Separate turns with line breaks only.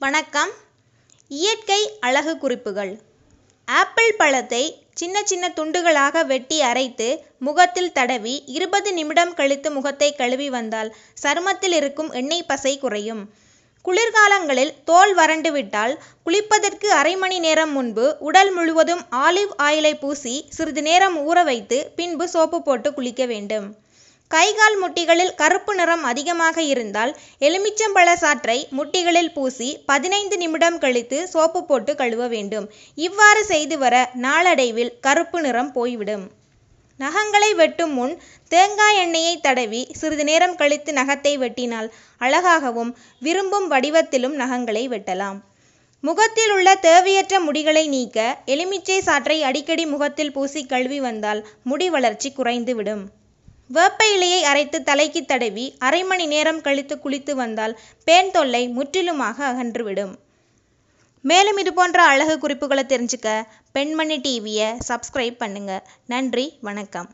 வணக்கம். இயற்கை அழகு குறிப்புகள். ஆப்பிள் பழத்தை சின்ன சின்ன துண்டுகளாக வெட்டி அரைத்து முகத்தில் தடவி இருபது நிமிடம் கழித்து முகத்தை கழுவி வந்தால் சருமத்தில் இருக்கும் எண்ணெய் பசை குறையும். குளிர்காலங்களில் தோல் வறண்டு விட்டால் குளிப்பதற்கு அரை மணி நேரம் முன்பு உடல் முழுவதும் ஆலிவ் ஆயிலை பூசி சிறிது நேரம் ஊற வைத்து பின்பு சோப்பு போட்டு குளிக்க வேண்டும். கைகால் முட்டிகளில் கருப்பு நிறம் அதிகமாக இருந்தால் எலுமிச்சம்பழ சாற்றை முட்டிகளில் பூசி பதினைந்து நிமிடம் கழித்து சோப்பு போட்டு கழுவ வேண்டும். இவ்வாறு செய்து வர நாளடைவில் கருப்பு நிறம் போய்விடும். நகங்களை வெட்டும் முன் தேங்காய் எண்ணெயை தடவி சிறிது நேரம் கழித்து நகத்தை வெட்டினால் அழகாகவும் விரும்பும் வடிவத்திலும் நகங்களை வெட்டலாம். முகத்தில் உள்ள தேவையற்ற முடிகளை நீக்க எலுமிச்சை சாற்றை அடிக்கடி முகத்தில் பூசி கழுவி வந்தால் முடி வளர்ச்சி குறைந்துவிடும். வேப்ப இலையை அரைத்து தலைக்கு தடவி அரை மணி நேரம் கழித்து குளித்து வந்தால் பேன் தொல்லை முற்றிலுமாக அகன்றுவிடும். மேலும் இது போன்ற அழகு குறிப்புகளை தெரிஞ்சுக்க பெண்மணி டிவியை சப்ஸ்கிரைப் பண்ணுங்க. நன்றி வணக்கம்.